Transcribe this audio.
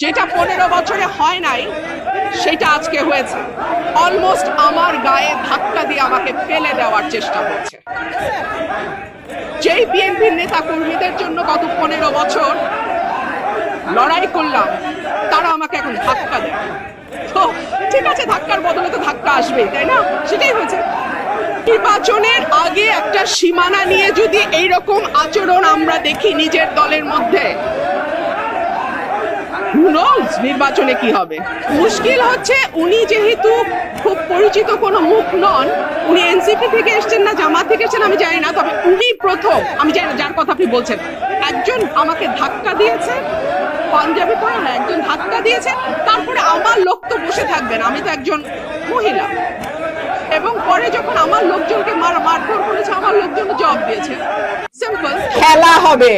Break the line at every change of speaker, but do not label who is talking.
যেটা পনেরো বছরে হয় নাই, সেটা আজকে হয়েছে। অলমোস্ট আমার গায়ে ধাক্কা দিয়ে আমাকে ফেলে দেওয়ার চেষ্টা করছে যেই বিএনপির নেতা কর্মীদের জন্য গত পনেরো বছর লড়াই করলাম, তারা আমাকে এখন ধাক্কা দেয়। তো ঠিক আছে, ধাক্কার বদলে তো ধাক্কা আসবেই, তাই না? সেটাই হয়েছে। নির্বাচনের আগে একটা সীমানা নিয়ে যদি এইরকম আচরণ আমরা দেখি নিজের দলের মধ্যে Knows? নির্বাচনে কি হবে? মুশকিল হচ্ছে উনি যেহেতু খুব পরিচিত কোনো মুখ নন উনি এনসিপি থেকে এসেছেন না জামাত থেকে এসেছেন আমি জানি না তবে উনি প্রথম আমি জানি যার কথা আপনি বলছেন। একজন আমাকে ধাক্কা দিয়েছে পাঞ্জাবি পরে না একজন ধাক্কা দিয়েছে তারপরে আমার লোক তো বসে থাকবেন আমি তো একজন মহিলা। এবং পরে যখন আমার লোকজনকে মার মারধর করেছে আমার লোকজন জবাব দিয়েছে। সিম্পল খেলা হবে।